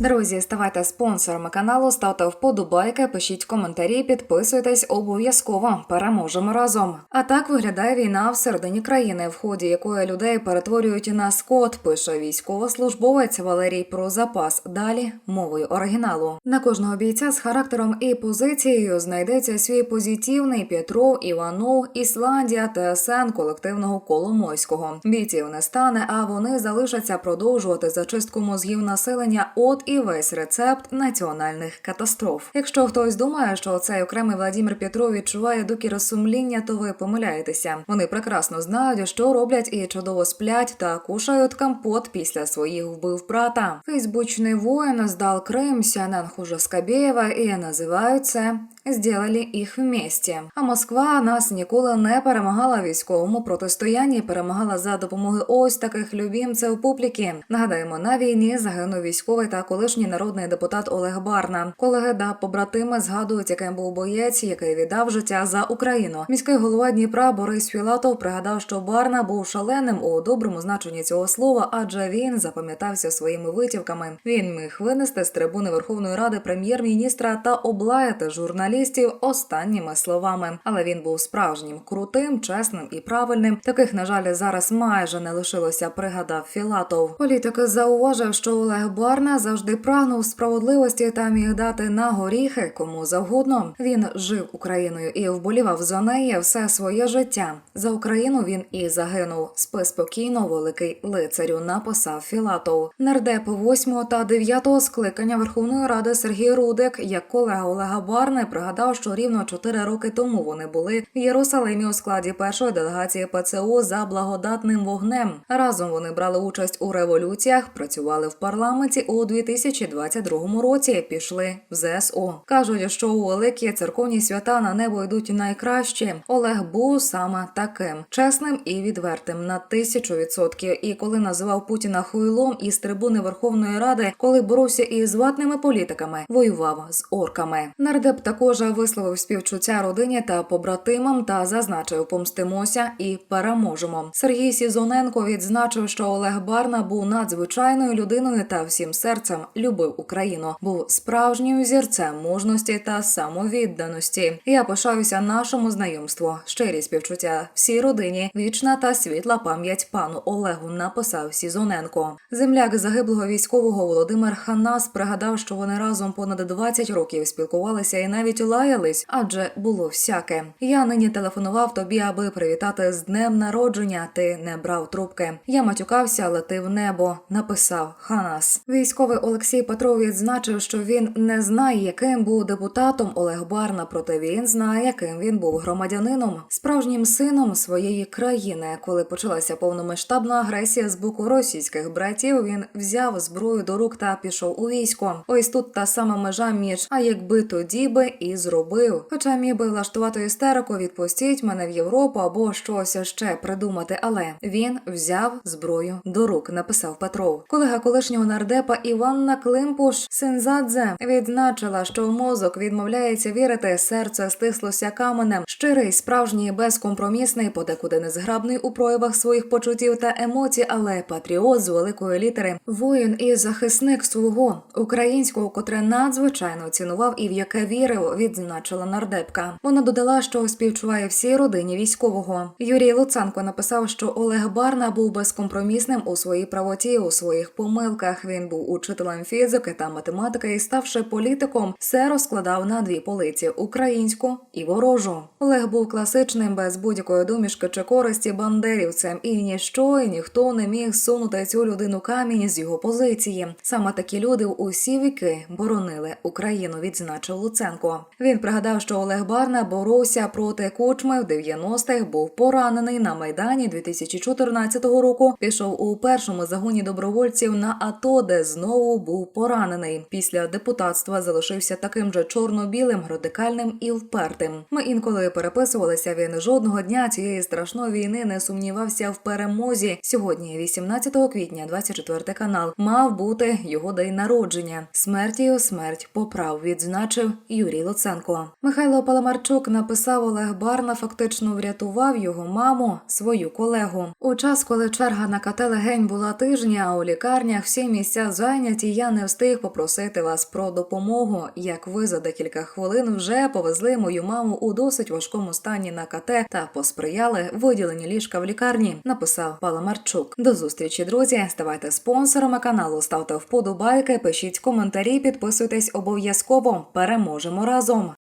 Друзі, ставайте спонсорами каналу, ставте вподобайки, пишіть коментарі, підписуйтесь обов'язково. Переможемо разом. А так виглядає війна в середині країни, в ході якої людей перетворюють на скот. Пише військовослужбовець Валерій про запас. Далі мовою оригіналу. На кожного бійця з характером і позицією знайдеться свій позитивний Петров, Іванов, Ісландія, ТСН колективного Коломойського. Бійців не стане, а вони залишаться продовжувати зачистку мозгів населення. От і весь рецепт національних катастроф. Якщо хтось думає, що цей окремий Владимир Петров відчуває докір сумління, то ви помиляєтеся. Вони прекрасно знають, що роблять і чудово сплять та кушають компот після своїх вбив брата. Фейсбучний воїн здал Крим, Сянан хуже Скабєєва і називають це «Сделали їх вместе». А Москва нас ніколи не перемагала в військовому протистоянні. Перемагала за допомогою ось таких любімців публіки. Нагадаємо, на війні загинув військовий та колишній народний депутат Олег Барна. Колеги да побратими згадують, яким був боєць, який віддав життя за Україну. Міський голова Дніпра Борис Філатов пригадав, що Барна був шаленим у доброму значенні цього слова, адже він запам'ятався своїми витівками. Він міг винести з трибуни Верховної Ради прем'єр-міністра та облаяти журналістів останніми словами. Але він був справжнім, крутим, чесним і правильним. Таких, на жаль, зараз майже не лишилося. Пригадав Філатов. Політик зауважив, що Олег Барна завжди прагнув справедливості та міг дати на горіхи кому завгодно. Він жив Україною і вболівав за неї все своє життя. За Україну він і загинув. Спи спокійно, великий лицарю, написав Філатов. Нардеп 8 та 9 скликання Верховної Ради Сергій Рудик, як колега Олега Барни, пригадав, що рівно 4 роки тому вони були в Єрусалимі у складі першої делегації ПЦУ за благодатним вогнем. Разом вони брали участь у революціях, працювали в парламенті у 2022 році. Пішли в ЗСУ. кажуть, що у великі церковні свята на небо йдуть найкращі. Олег був саме таким чесним і відвертим на тисячу відсотків. І коли називав Путіна хуйлом із трибуни Верховної Ради, коли боровся із ватними політиками, воював з орками. Нардеп також висловив співчуття родині та побратимам та зазначив помстимося і переможемо. Сергій Сізоненко відзначив, що Олег Барна був надзвичайною людиною та всім серцем любив Україну. Був справжнім зірцем мужності та самовідданості. Я пишаюся нашому знайомству. Щирі співчуття всій родині, вічна та світла пам'ять пану Олегу. Написав Сізоненко. Земляк загиблого військового Володимир Ханас пригадав, що вони разом понад 20 років спілкувалися і навіть лаялись, адже було всяке. Я нині телефонував тобі, аби привітати з днем народження. Ти не брав трубки. Я матюкався, летив небо. Написав Ханас. Військовий Олексій Петров відзначив, що він не знає, яким був депутатом Олег Барна, проте він знає, яким він був громадянином, справжнім сином своєї країни. Коли почалася повномасштабна агресія з боку російських братів, він взяв зброю до рук та пішов у військо. Ось тут та сама межа між а якби тоді би і зробив. Хоча міг би влаштувати істерику, відпустіть мене в Європу або щось ще придумати. Але він взяв зброю до рук, написав Петров. Колега колишнього нардепа Іванна Климпуш Синзадзе відзначила, що мозок відмовляється вірити, серце стислося каменем. Щирий, справжній, безкомпромісний, подекуди незграбний у проявах своїх почуттів та емоцій, але патріот з великої літери, воїн і захисник свого українського, котре надзвичайно цінував і в яке вірив, відзначила нардепка. Вона додала, що співчуває всій родині військового. Юрій Луценко написав, що Олег Барна був безкомпромісним у своїй правоті, у своїх помилках. Він був учителем фізики та математики і, ставши політиком, все розкладав на дві полиці українську і ворожу. Олег був класичним без будь-якої домішки чи користі бандерівцем, і ніщо і ніхто не міг сунути цю людину камінь з його позиції. Саме такі люди в усі віки боронили Україну. Відзначив Луценко. Він пригадав, що Олег Барна боровся проти кучми в 90-х, був поранений на майдані 2014 року. Пішов у першому загоні добровольців на АТО, де знову був поранений. Після депутатства залишився таким же чорно-білим, радикальним і впертим. Ми інколи переписувалися. Він жодного дня цієї страшної війни не сумнівався в перемозі. Сьогодні, 18 квітня, 24 канал, мав бути його день народження. Смертію смерть поправ відзначив Юрій Луценко. Михайло Паламарчук написав Олег Барна, фактично врятував його маму, свою колегу. У час, коли черга на КТ легень була тижня, а у лікарнях всі місця зайняті. Друзі, я не встиг попросити вас про допомогу. Як ви за декілька хвилин вже повезли мою маму у досить важкому стані на КТ та посприяли виділенню ліжка в лікарні, написав Паламарчук. До зустрічі, друзі. Ставайте спонсорами каналу, ставте вподобайки, пишіть коментарі, підписуйтесь обов'язково. Переможемо разом.